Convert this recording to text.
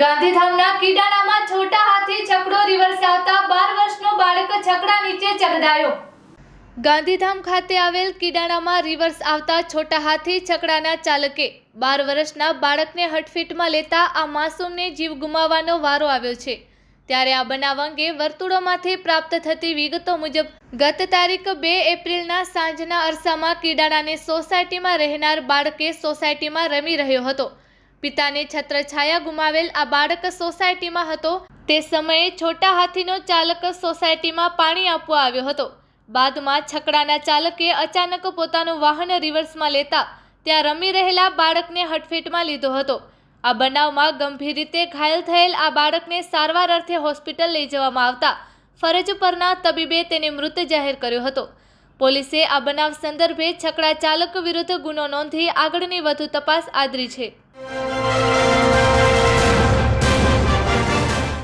ગાંધીધામના કીડાણામાં છોટા હાથી છકડો રિવર્સ આવતા બાર વર્ષનો બાળક છકડા નીચે ચગડાયો ગાંધીધામ ખાતે આવેલ કીડાણામાં રિવર્સ આવતા છોટા હાથી છકડાના ચાલકે બાર વર્ષના બાળકને હટફીટમાં લેતા આ માસૂમને જીવ ગુમાવવાનો વારો આવ્યો છે. ત્યારે આ બનાવ અંગે વર્તુળોમાંથી પ્રાપ્ત થતી વિગતો મુજબ, ગત તારીખ બે એપ્રિલના સાંજના અરસામાં કીડાણાને સોસાયટીમાં રહેનાર બાળકે સોસાયટીમાં રમી રહ્યો હતો. પિતાને છત્રછાયા ગુમાવેલ આ બાળક સોસાયટીમાં હતો. તે સમયે છોટા હાથીનો ચાલક સોસાયટીમાં પાણી આપવા આવ્યો હતો. બાદમાં છકડાના ચાલકે અચાનક પોતાનું વાહન રિવર્સમાં લેતા ત્યાં રમી રહેલા બાળકને હટફેટમાં લીધો હતો. આ બનાવમાં ગંભીર રીતે ઘાયલ થયેલ આ બાળકને સારવાર અર્થે હોસ્પિટલ લઈ જવામાં આવતા ફરજ પરના તબીબે તેને મૃત જાહેર કર્યો હતો. પોલીસે આ બનાવ સંદર્ભે છકડા ચાલક વિરુદ્ધ ગુનો નોંધી આગળની વધુ તપાસ આદરી છે.